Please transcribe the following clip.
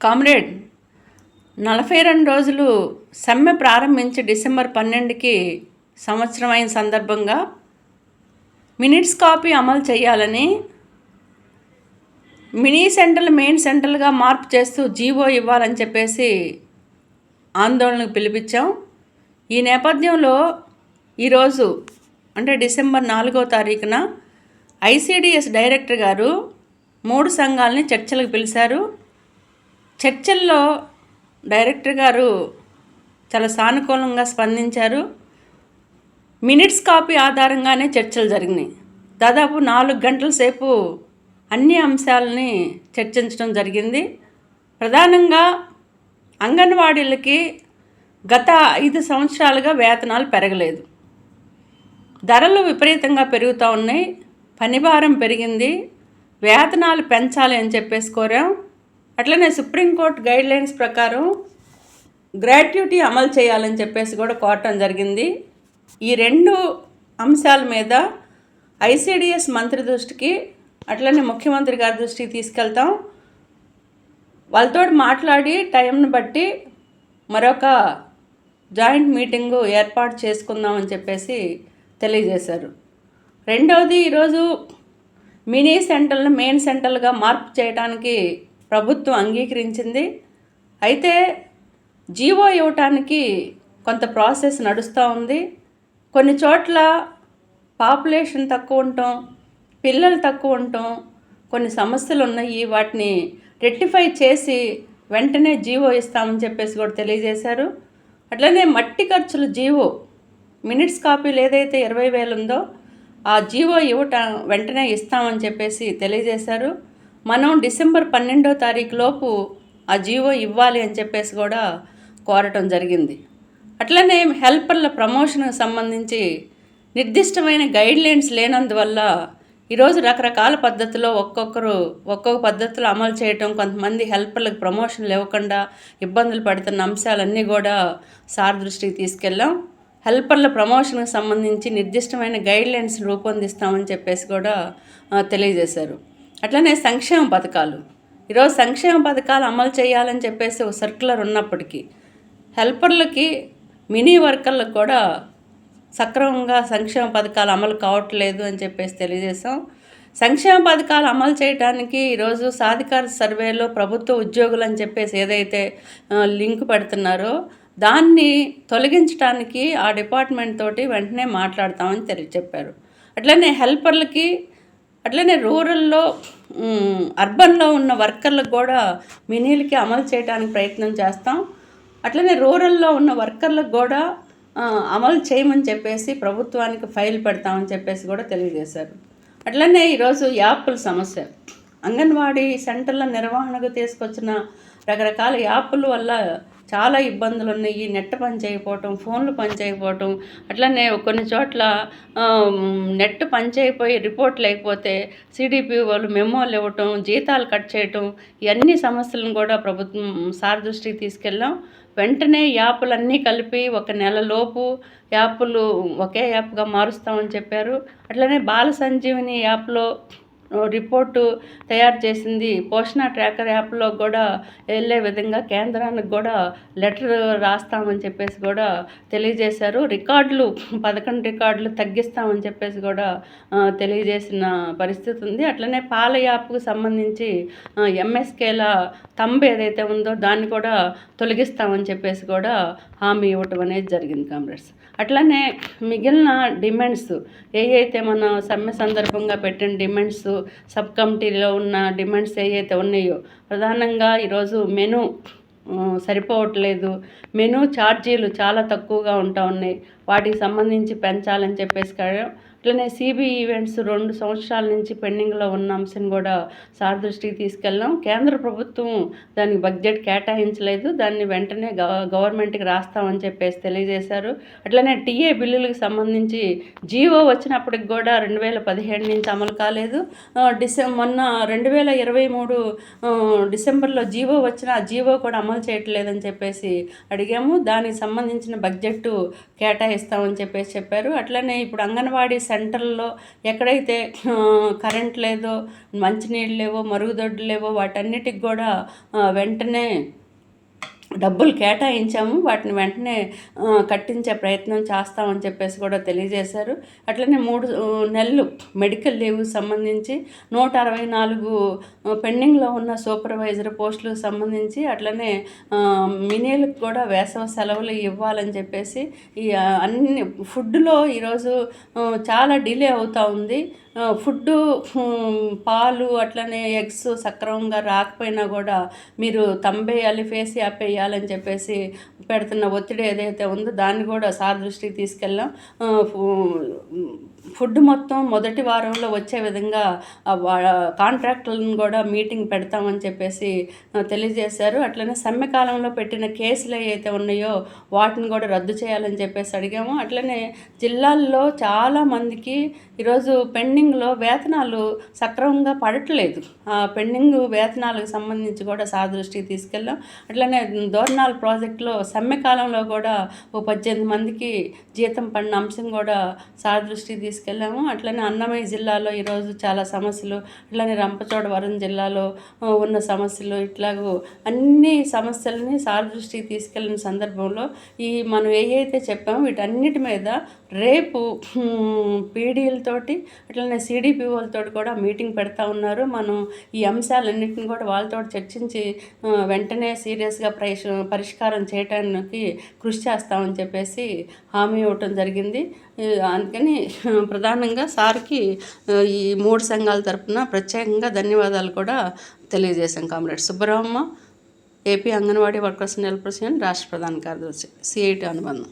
Comrade నలభై రెండు రోజులు సమ్మె ప్రారంభించి డిసెంబర్ పన్నెండుకి సంవత్సరం అయిన సందర్భంగా మినిట్స్ కాపీ అమలు చేయాలని మినీ సెంటర్లు మెయిన్ సెంటర్లుగా మార్పు చేస్తూ జీవో ఇవ్వాలని చెప్పేసి ఆందోళనకు పిలిపించాం. ఈ నేపథ్యంలో ఈరోజు అంటే డిసెంబర్ నాలుగో తారీఖున ఐసిడిఎస్ డైరెక్టర్ గారు మూడు సంఘాలని చర్చలకు పిలిచారు. చర్చల్లో డైరెక్టర్ గారు చాలా సానుకూలంగా స్పందించారు. మినిట్స్ కాపీ ఆధారంగానే చర్చలు జరిగినాయి. దాదాపు నాలుగు గంటల సేపు అన్ని అంశాలని చర్చించడం జరిగింది. ప్రధానంగా అంగన్వాడీలకి గత ఐదు సంవత్సరాలుగా వేతనాలు పెరగలేదు. ధరలు విపరీతంగా పెరుగుతూ ఉన్నాయి. పనిభారం పెరిగింది. వేతనాలు పెంచాలి అని చెప్పేసి కోరాం. అట్లనే సుప్రీంకోర్టు గైడ్లైన్స్ ప్రకారం గ్రాట్యుటీ అమలు చేయాలని చెప్పేసి కూడా కోరటం జరిగింది. ఈ రెండు అంశాల మీద ఐసిడిఎస్ మంత్రి దృష్టికి అట్లనే ముఖ్యమంత్రి గారి దృష్టికి తీసుకెళ్తాం. వాళ్ళతో మాట్లాడి టైంని బట్టి మరొక జాయింట్ మీటింగు ఏర్పాటు చేసుకుందామని చెప్పేసి తెలియజేశారు. రెండవది ఈరోజు మినీ సెంటర్లు మెయిన్ సెంటర్లుగా మార్పు చేయడానికి ప్రభుత్వం అంగీకరించింది. అయితే జీవో ఇవ్వటానికి కొంత ప్రాసెస్ నడుస్తూ ఉంది. కొన్ని చోట్ల పాపులేషన్ తక్కువ ఉండటం పిల్లలు తక్కువ ఉండటం కొన్ని సమస్యలు ఉన్నాయి. వాటిని రెక్టిఫై చేసి వెంటనే జీవో ఇస్తామని చెప్పేసి కూడా తెలియజేశారు. అట్లనే మట్టి ఖర్చులు జీవో మినిట్స్ కాపీలు ఏదైతే ఇరవై వేలు ఉందో ఆ జీవో ఇవ్వటం వెంటనే ఇస్తామని చెప్పేసి తెలియజేశారు. మనం డిసెంబర్ పన్నెండో తారీఖు లోపు ఆ జీవో ఇవ్వాలి అని చెప్పేసి కూడా కోరటం జరిగింది. అట్లనే హెల్పర్ల ప్రమోషన్కు సంబంధించి నిర్దిష్టమైన గైడ్లైన్స్ లేనందువల్ల ఈరోజు రకరకాల పద్ధతిలో ఒక్కొక్కరు ఒక్కొక్క పద్ధతిలో అమలు చేయటం కొంతమంది హెల్పర్లకు ప్రమోషన్లు ఇవ్వకుండా ఇబ్బందులు పడుతున్న అంశాలన్నీ కూడా సార్ దృష్టికి తీసుకెళ్ళాం. హెల్పర్ల ప్రమోషన్కి సంబంధించి నిర్దిష్టమైన గైడ్లైన్స్ రూపొందిస్తామని చెప్పేసి కూడా తెలియజేశారు. అట్లనే సంక్షేమ పథకాలు. ఈరోజు సంక్షేమ పథకాలు అమలు చేయాలని చెప్పేసి ఒక సర్క్యులర్ ఉన్నప్పటికీ హెల్పర్లకి మినీ వర్కర్లకు కూడా సక్రమంగా సంక్షేమ పథకాలు అమలు కావట్లేదు అని చెప్పేసి తెలియజేశాం. సంక్షేమ పథకాలు అమలు చేయడానికి ఈరోజు సాధికార సర్వేలో ప్రభుత్వ ఉద్యోగులు అని చెప్పేసి ఏదైతే లింక్ పెడుతున్నారో దాన్ని తొలగించడానికి ఆ డిపార్ట్మెంట్ తోటి వెంటనే మాట్లాడతామని తెలియ చెప్పారు. అట్లనే హెల్పర్లకి అట్లనే రూరల్లో అర్బన్లో ఉన్న వర్కర్లకు కూడా మినీలకి అమలు చేయడానికి ప్రయత్నం చేస్తాం. అట్లనే రూరల్లో ఉన్న వర్కర్లకు కూడా అమలు చేయమని చెప్పేసి ప్రభుత్వానికి ఫైల్ పెడతామని చెప్పేసి కూడా తెలియజేశారు. అట్లనే ఈరోజు యాప్ల సమస్య. అంగన్వాడీ సెంటర్ల నిర్వహణకు తీసుకొచ్చిన రకరకాల యాప్ల వల్ల చాలా ఇబ్బందులు ఉన్నాయి. నెట్ పని చేయకపోవటం ఫోన్లు పని చేయకపోవటం అట్లనే కొన్ని చోట్ల నెట్ పని రిపోర్ట్లు అయిపోతే సిడిపి వాళ్ళు మెమోలు ఇవ్వటం జీతాలు కట్ చేయటం ఇవన్నీ సమస్యలను కూడా ప్రభుత్వం సార్ దృష్టికి తీసుకెళ్ళాం. వెంటనే యాప్లన్నీ కలిపి ఒక నెలలోపు యాప్లు ఒకే యాప్గా మారుస్తామని చెప్పారు. అట్లనే బాల సంజీవిని యాప్లో రిపోర్టు తయారు చేసింది. పోషణ ట్రాకర్ యాప్లో కూడా వెళ్ళే విధంగా కేంద్రానికి కూడా లెటర్ రాస్తామని చెప్పేసి కూడా తెలియజేశారు. రికార్డులు పదకొండు రికార్డులు తగ్గిస్తామని చెప్పేసి కూడా తెలియజేసిన పరిస్థితి ఉంది. అట్లనే పాల యాప్కు సంబంధించి ఎంఎస్కేల తంబ్ ఏదైతే ఉందో దాన్ని కూడా తొలగిస్తామని చెప్పేసి కూడా హామీ ఇవ్వటం అనేది జరిగింది కామ్రేడ్స్ అట్లనే మిగిలిన డిమాండ్స్ ఏ అయితే మన సమ్మె సందర్భంగా పెట్టిన డిమాండ్స్ సబ్ కమిటీలో ఉన్న డిమాండ్స్ ఏవైతే ఉన్నాయో ప్రధానంగా ఈరోజు మెను సరిపోవట్లేదు. మెను ఛార్జీలు చాలా తక్కువగా ఉంటా ఉన్నాయి. వాటికి సంబంధించి పెంచాలని చెప్పేసి అట్లనే సిబి ఈవెంట్స్ రెండు సంవత్సరాల నుంచి పెండింగ్లో ఉన్న అంశం కూడా సార్ దృష్టికి తీసుకెళ్ళాం. కేంద్ర ప్రభుత్వం దానికి బడ్జెట్ కేటాయించలేదు. దాన్ని వెంటనే గవ గవర్నమెంట్కి రాస్తామని చెప్పేసి తెలియజేశారు. అట్లనే టీఏ బిల్లులకు సంబంధించి జీవో వచ్చినప్పటికి కూడా రెండు వేల పదిహేడు నుంచి అమలు కాలేదు. ఆ, డిసెం మొన్న రెండు వేల ఇరవై మూడు డిసెంబర్లో జీవో వచ్చిన ఆ జీవో కూడా అమలు చేయట్లేదని చెప్పేసి అడిగాము. దానికి సంబంధించిన బడ్జెట్ ఇస్తామని చెప్పేసి చెప్పారు. అట్లనే ఇప్పుడు అంగన్వాడీ సెంటర్లో ఎక్కడైతే కరెంట్ లేదో మంచినీళ్ళు లేవో మరుగుదొడ్లు లేవో వాటన్నిటికి కూడా వెంటనే డబ్బులు కేటాయించాము. వాటిని వెంటనే కట్టించే ప్రయత్నం చేస్తామని చెప్పేసి కూడా తెలియజేశారు. అట్లనే మూడు నెలలు మెడికల్ లీవ్ సంబంధించి నూట అరవై నాలుగు పెండింగ్లో ఉన్న సూపర్వైజర్ పోస్టులకు సంబంధించి అట్లనే మినీలకు కూడా వేసవ సెలవులు ఇవ్వాలని చెప్పేసి ఈ అన్ని ఫుడ్లో ఈరోజు చాలా డిలే అవుతూ ఉంది. ఫుడ్ ఫుడ్డు పాలు అట్లనే ఎగ్స్ సక్రమంగా రాకపోయినా కూడా మీరు తంబేయాలి ఫేస్ యాప్ చేయాలని చెప్పేసి పెడుతున్న ఒత్తిడి ఏదైతే ఉందో దాన్ని కూడా సార్ దృష్టికి తీసుకెళ్ళాం. ఫుడ్ మొత్తం మొదటి వారంలో వచ్చే విధంగా కాంట్రాక్టులను కూడా మీటింగ్ పెడతామని చెప్పేసి తెలియజేశారు. అట్లనే సమ్మెకాలంలో పెట్టిన కేసులు ఏవైతే ఉన్నాయో వాటిని కూడా రద్దు చేయాలని చెప్పేసి అడిగాము. అట్లనే జిల్లాల్లో చాలా మందికి ఈరోజు పెండింగ్లో వేతనాలు సక్రమంగా పడట్లేదు. ఆ పెండింగ్ వేతనాలకు సంబంధించి కూడా సాదృష్టికి తీసుకెళ్ళాం. అట్లనే దోర్నాల్ ప్రాజెక్టులో సమ్మెకాలంలో కూడా ఓ పద్దెనిమిది మందికి జీతం పడిన అంశం కూడా సాదృష్టికి తీసుకెళ్ళాం తీసుకెళ్ళాము. అట్లనే అన్నమయ్య జిల్లాలో ఈరోజు చాలా సమస్యలు అట్లనే రంపచోడవరం జిల్లాలో ఉన్న సమస్యలు ఇట్లాగూ అన్ని సమస్యలని సార్ దృష్టికి తీసుకెళ్ళిన సందర్భంలో ఈ మనం ఏవైతే అయితే చెప్పామో వీటన్నిటి మీద రేపు పీడీలతోటి అట్లనే సిడిపిఓలతో కూడా మీటింగ్ పెడతా ఉన్నారు. మనం ఈ అంశాలన్నింటిని కూడా వాళ్ళతో చర్చించి వెంటనే సీరియస్గా పరిష్ పరిష్కారం చేయడానికి కృషి చేస్తామని చెప్పేసి హామీ ఇవ్వటం జరిగింది. అందుకని ప్రధానంగా సార్కి ఈ మూడు సంఘాల తరపున ప్రత్యేకంగా ధన్యవాదాలు కూడా తెలియజేశాం comrade Subbarama AP anganwadi workers నెల ప్రెసిడెంట్ రాష్ట్ర ప్రధాన కార్యదర్శి సిఐటి అనుబంధం.